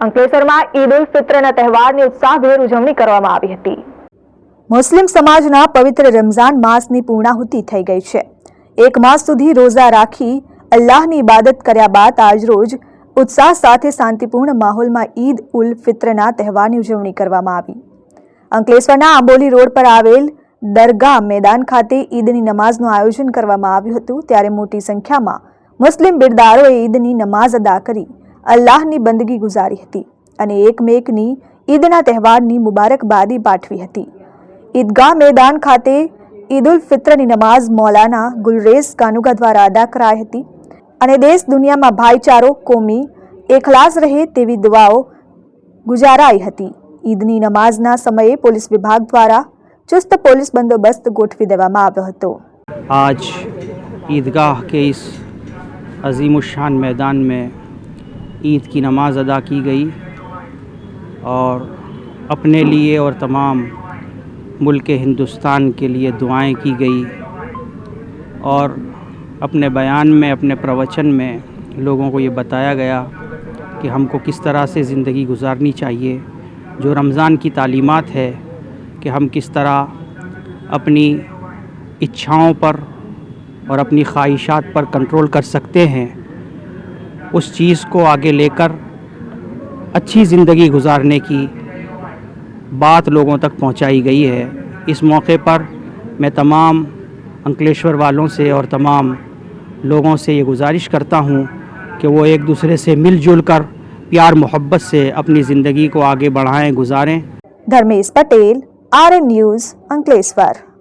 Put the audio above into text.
અંકલેશ્વરમાં ઈદ ઉલ ફિત્રના તહેવારની ઉત્સાહભેર ઉજવણી કરવામાં આવી હતી. મુસ્લિમ સમાજના પવિત્ર રમઝાન માસની પૂર્ણાહુતિ થઈ ગઈ છે. એક માસ સુધી રોઝા રાખી અલ્લાહની ઇબાદત કર્યા બાદ આજરોજ ઉત્સાહ સાથે શાંતિપૂર્ણ માહોલમાં ઈદ ઉલ ફિત્રના તહેવારની ઉજવણી કરવામાં આવી. અંકલેશ્વરના આંબોલી રોડ પર આવેલ દરગાહ મેદાન ખાતે ઈદની નમાઝનું આયોજન કરવામાં આવ્યું હતું. ત્યારે મોટી સંખ્યામાં મુસ્લિમ બિરદારોએ ઈદની નમાઝ અદા કરી અલ્લાહની બંદગી ગુજારી હતી અને એકમેકની ઈદના તહેવારની મુબારકબાદી પાઠવી હતી ઈદગાહ મેદાન ખાતે ઈદ ઉલ ફિત્રની નમાઝ મૌલાના ગુલરેઝ કાનુગા દ્વારા અદા કરાઈ હતી અને દેશ દુનિયામાં ભાઈચારો કોમી એકલાસ રહે તેવી દુઆઓ ગુજારાઈ હતી ઈદની નમાઝના સમયે પોલીસ વિભાગ દ્વારા ચુસ્ત પોલીસ બંદોબસ્ત ગોઠવી દેવામાં આવ્યો હતો आज ईदगाह के इस अजीम शान मैदान में عید کی نماز ادا کی گئی اور اپنے لیے اور تمام ملک ہندوستان کے لیے دعائیں کی گئی اور اپنے بیان میں، اپنے پروچن میں لوگوں کو یہ بتایا گیا کہ ہم کو کس طرح سے زندگی گزارنی چاہیے، جو رمضان کی تعلیمات ہے کہ ہم کس طرح اپنی اچھاؤں پر اور اپنی خواہشات پر کنٹرول کر سکتے ہیں۔ اس چیز کو آگے لے کر اچھی زندگی گزارنے کی بات لوگوں تک پہنچائی گئی ہے۔ اس موقع پر میں تمام انکلیشور والوں سے اور تمام لوگوں سے یہ گزارش کرتا ہوں کہ وہ ایک دوسرے سے مل جل کر پیار محبت سے اپنی زندگی کو آگے بڑھائیں، گزاریں۔ دھرمیش پٹیل آر این نیوز، انکلیشور۔